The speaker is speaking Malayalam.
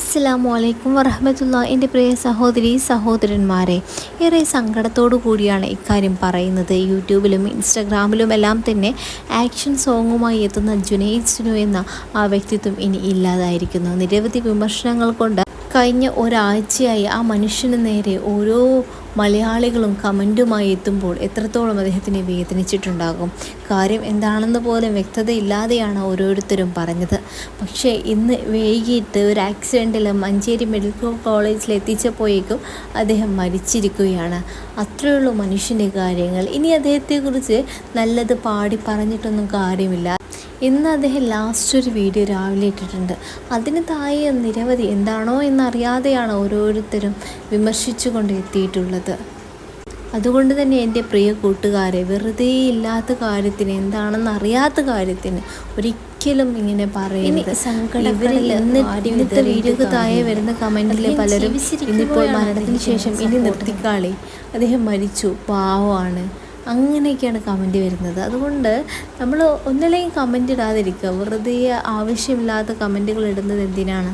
അസ്സാം വലൈക്കും വറഹമത്തുള്ള എന്റെ പ്രിയ സഹോദരി സഹോദരന്മാരെ ഏറെ സങ്കടത്തോടു കൂടിയാണ് ഇക്കാര്യം പറയുന്നത്. യൂട്യൂബിലും ഇൻസ്റ്റഗ്രാമിലും എല്ലാം തന്നെ ആക്ഷൻ സോങ്ങുമായി എത്തുന്ന ജുനൈദ് സുനു എന്ന ആ വ്യക്തിത്വം ഇനി ഇല്ലാതായിരിക്കുന്നു. നിരവധി വിമർശനങ്ങൾ കൊണ്ട് കഴിഞ്ഞ ഒരാഴ്ചയായി ആ മനുഷ്യന് നേരെ ഓരോ മലയാളികളും കമന്റുമായി എത്തുമ്പോൾ എത്രത്തോളം അദ്ദേഹത്തിനെ വേദനിച്ചിട്ടുണ്ടാകും? കാര്യം എന്താണെന്ന് പോലും വ്യക്തതയില്ലാതെയാണ് ഓരോരുത്തരും പറഞ്ഞത്. പക്ഷേ ഇന്ന് വൈകിട്ട് ഒരു ആക്സിഡന്റിൽ മഞ്ചേരി മെഡിക്കൽ കോളേജിൽ എത്തിച്ചപ്പോഴേക്കും അദ്ദേഹം മരിച്ചിരിക്കുകയാണ്. അത്രയുള്ളൂ മനുഷ്യന്റെ കാര്യങ്ങൾ. ഇനി അദ്ദേഹത്തെക്കുറിച്ച് നല്ലത് പാടി പറഞ്ഞിട്ടൊന്നും കാര്യമില്ല. ഇന്ന് അദ്ദേഹം ലാസ്റ്റ് ഒരു വീഡിയോ രാവിലെ ഇട്ടിട്ടുണ്ട്. അതിന് താഴെ നിരവധി എന്താണോ എന്നറിയാതെയാണ് ഓരോരുത്തരും വിമർശിച്ചുകൊണ്ട് എത്തിയിട്ടുള്ളത്. അതുകൊണ്ട് തന്നെ എന്റെ പ്രിയ കൂട്ടുകാരെ വെറുതെ ഇല്ലാത്ത കാര്യത്തിന് എന്താണെന്ന് അറിയാത്ത കാര്യത്തിന് ഒരിക്കലും ഇങ്ങനെ പറയുന്നത് ഇവരിൽ ഇന്ന് ഇന്നത്തെ വീഡിയോക്ക് താഴെ വരുന്ന കമന്റിൽ പലരും ഇന്നിപ്പോൾ മരണത്തിന് ശേഷം ഇനി നിർത്തിക്കാളി. അദ്ദേഹം മരിച്ചു. പാവമാണ്. അങ്ങനെയൊക്കെയാണ് കമന്റ് വരുന്നത്. അതുകൊണ്ട് നമ്മൾ ഒന്നില്ലെങ്കിൽ കമന്റ് ഇടാതിരിക്കുക. വെറുതെ ആവശ്യമില്ലാത്ത കമന്റുകൾ ഇടുന്നത് എന്തിനാണ്?